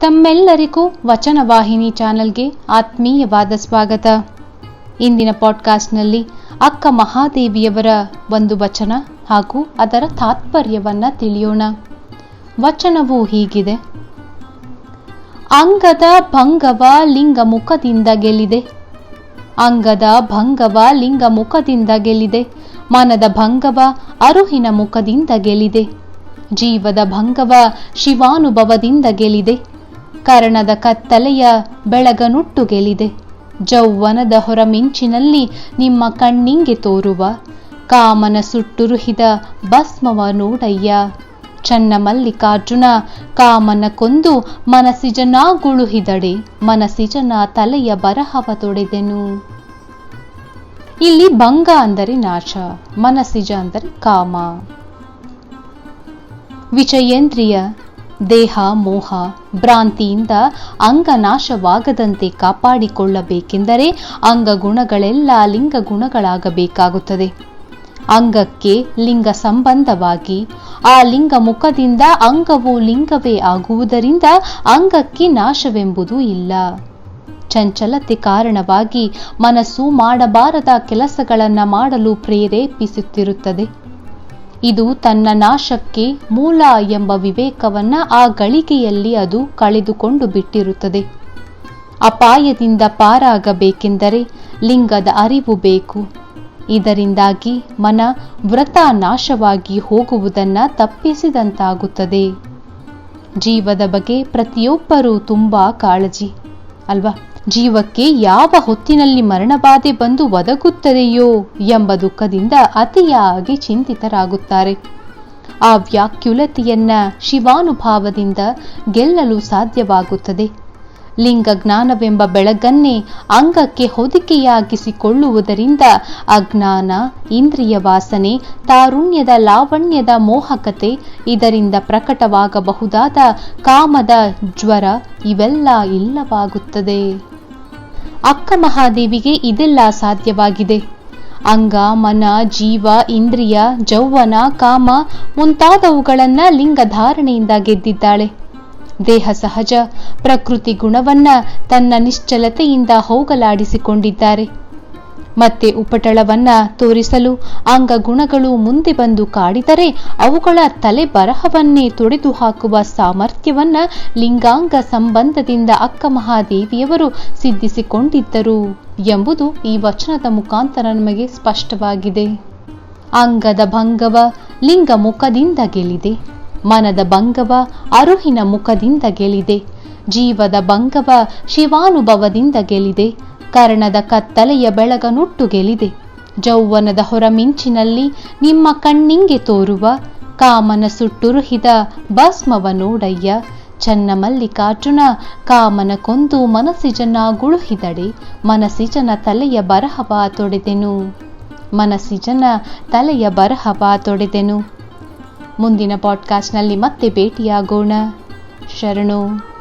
ತಮ್ಮೆಲ್ಲರಿಗೂ ವಚನವಾಹಿನಿ ಚಾನೆಲ್ಗೆ ಆತ್ಮೀಯವಾದ ಸ್ವಾಗತ. ಇಂದಿನ ಪಾಡ್ಕಾಸ್ಟ್ನಲ್ಲಿ ಅಕ್ಕ ಮಹಾದೇವಿಯವರ ಒಂದು ವಚನ ಹಾಗೂ ಅದರ ತಾತ್ಪರ್ಯವನ್ನ ತಿಳಿಯೋಣ. ವಚನವು ಹೀಗಿದೆ. ಅಂಗದ ಭಂಗವ ಲಿಂಗ ಮುಖದಿಂದ ಗೆಲ್ಲಿದೆ. ಅಂಗದ ಭಂಗವ ಲಿಂಗ ಮುಖದಿಂದ ಗೆಲ್ಲಿದೆ. ಮನದ ಭಂಗವ ಅರುಹಿನ ಮುಖದಿಂದ ಗೆಲ್ಲಿದೆ. ಜೀವದ ಭಂಗವ ಶಿವಾನುಭವದಿಂದ ಗೆಲ್ಲಿದೆ. ಕರ್ಣದ ಕತ್ತಲೆಯ ಬೆಳಗನುಟ್ಟುಗೆಲಿದೆ. ಜೌವನದ ಹೊರಮಿಂಚಿನಲ್ಲಿ ನಿಮ್ಮ ಕಣ್ಣಿಂಗೆ ತೋರುವ ಕಾಮನ ಸುಟ್ಟುರುಹಿದ ಭಸ್ಮವ ನೋಡಯ್ಯ ಚನ್ನ ಮಲ್ಲಿಕಾರ್ಜುನ ಕಾಮನ ಕೊಂದು ಮನಸಿಜನಾಗುಳುಹಿದಡೆ ಮನಸಿಜನ ತಲೆಯ ಬರಹವ ತೊಡೆದೆನು. ಇಲ್ಲಿ ಭಂಗ ಅಂದರೆ ನಾಶ ಮನಸಿಜ ಅಂದರೆ ಕಾಮ. ವಿಷಯೇಂದ್ರಿಯ ದೇಹ, ಮೋಹ, ಭ್ರಾಂತಿಯಿಂದ ಅಂಗನಾಶವಾಗದಂತೆ ಕಾಪಾಡಿಕೊಳ್ಳಬೇಕೆಂದರೆ ಅಂಗ ಗುಣಗಳೆಲ್ಲ ಲಿಂಗ ಗುಣಗಳಾಗಬೇಕಾಗುತ್ತದೆ ಅಂಗಕ್ಕೆ ಲಿಂಗ ಸಂಬಂಧವಾಗಿ ಆ ಲಿಂಗ ಮುಖದಿಂದ ಅಂಗವು ಲಿಂಗವೇ ಆಗುವುದರಿಂದ ಅಂಗಕ್ಕೆ ನಾಶವೆಂಬುದು ಇಲ್ಲ. ಚಂಚಲತೆ ಕಾರಣವಾಗಿ ಮನಸ್ಸು ಮಾಡಬಾರದ ಕೆಲಸಗಳನ್ನು ಮಾಡಲು ಪ್ರೇರೇಪಿಸುತ್ತಿರುತ್ತದೆ. ಇದು ತನ್ನ ನಾಶಕ್ಕೆ ಮೂಲ ಎಂಬ ವಿವೇಕವನ್ನ ಆ ಗಳಿಗೆಯಲ್ಲಿ ಅದು ಕಳೆದುಕೊಂಡು ಬಿಟ್ಟಿರುತ್ತದೆ. ಅಪಾಯದಿಂದ ಪಾರಾಗಬೇಕೆಂದರೆ ಲಿಂಗದ ಅರಿವು ಬೇಕು. ಇದರಿಂದಾಗಿ ಮನ ವ್ರತ ನಾಶವಾಗಿ ಹೋಗುವುದನ್ನು ತಪ್ಪಿಸಿದಂತಾಗುತ್ತದೆ. ಜೀವದ ಬಗ್ಗೆ ಪ್ರತಿಯೊಬ್ಬರೂ ತುಂಬ ಕಾಳಜಿ, ಅಲ್ವಾ? ಜೀವಕ್ಕೆ ಯಾವ ಹೊತ್ತಿನಲ್ಲಿ ಮರಣಬಾಧೆ ಬಂದು ಒದಗುತ್ತದೆಯೋ ಎಂಬ ದುಃಖದಿಂದ ಅತಿಯಾಗಿ ಚಿಂತಿತರಾಗುತ್ತಾರೆ. ಆ ವ್ಯಾಕ್ಯುಲತೆಯನ್ನ ಶಿವಾನುಭಾವದಿಂದ ಗೆಲ್ಲಲು ಸಾಧ್ಯವಾಗುತ್ತದೆ. ಲಿಂಗ ಜ್ಞಾನವೆಂಬ ಬೆಳಗನ್ನೇ ಅಂಗಕ್ಕೆ ಹೊದಿಕೆಯಾಗಿಸಿಕೊಳ್ಳುವುದರಿಂದ ಅಜ್ಞಾನ, ಇಂದ್ರಿಯ ವಾಸನೆ, ತಾರುಣ್ಯದ ಲಾವಣ್ಯದ ಮೋಹಕತೆ, ಇದರಿಂದ ಪ್ರಕಟವಾಗಬಹುದಾದ ಕಾಮದ ಜ್ವರ ಇವೆಲ್ಲ ಇಲ್ಲವಾಗುತ್ತದೆ. ಅಕ್ಕ ಮಹಾದೇವಿಗೆ ಇದೆಲ್ಲ ಸಾಧ್ಯವಾಗಿದೆ. ಅಂಗ, ಮನ, ಜೀವ, ಇಂದ್ರಿಯ ಜೌವನ ಕಾಮ ಮುಂತಾದವುಗಳನ್ನ ಲಿಂಗ ಧಾರಣೆಯಿಂದ ಗೆದ್ದಿದ್ದಾಳೆ. ದೇಹ ಸಹಜ, ಪ್ರಕೃತಿ ಗುಣವನ್ನ ತನ್ನ ನಿಶ್ಚಲತೆಯಿಂದ ಹೋಗಲಾಡಿಸಿಕೊಂಡಿದ್ದಾರೆ. ಮತ್ತೆ ಉಪಟಳವನ್ನ ತೋರಿಸಲು ಅಂಗ ಗುಣಗಳು ಮುಂದೆ ಬಂದು ಕಾಡಿದರೆ ಅವುಗಳ ತಲೆ ಬರಹವನ್ನೇ ತೊಡೆದು ಹಾಕುವ ಸಾಮರ್ಥ್ಯವನ್ನ ಲಿಂಗಾಂಗ ಸಂಬಂಧದಿಂದ ಅಕ್ಕ ಮಹಾದೇವಿಯವರು ಸಿದ್ಧಿಸಿಕೊಂಡಿದ್ದರು ಎಂಬುದು ಈ ವಚನದ ಮುಖಾಂತರ ನಮಗೆ ಸ್ಪಷ್ಟವಾಗಿದೆ. ಅಂಗದ ಭಂಗವ ಲಿಂಗ ಮುಖದಿಂದ ಗೆಲಿದೆ ಮನದ ಭಂಗವ ಅರುಹಿನ ಮುಖದಿಂದ ಗೆಲಿದೆ ಜೀವದ ಭಂಗವ ಶಿವಾನುಭವದಿಂದ ಗೆಲ್ಲಿದೆ. ಕರ್ಣದ ಕತ್ತಲೆಯ ಬೆಳಗನುಟ್ಟುಗೆಲಿದೆ ಜೌವನದ ಹೊರಮಿಂಚಿನಲ್ಲಿ ನಿಮ್ಮ ಕಣ್ಣಿಂಗೆ ತೋರುವ ಕಾಮನ ಸುಟ್ಟುರುಹಿದ ಭಸ್ಮವ ನೋಡಯ್ಯ ಚನ್ನ ಮಲ್ಲಿಕಾರ್ಜುನ, ಕಾಮನ ಕೊಂದು ಮನಸ್ಸಿಜನ ಗುಳುಹಿದಡೆ, ಮನಸ್ಸಿಜನ ತಲೆಯ ಬರಹವ ತೊಡೆದೆನು. ಮನಸ್ಸಿಜನ ತಲೆಯ ಬರಹವ ತೊಡೆದೆನು. ಮುಂದಿನ ಪಾಡ್ಕಾಸ್ಟ್ನಲ್ಲಿ ಮತ್ತೆ ಭೇಟಿಯಾಗೋಣ. ಶರಣು.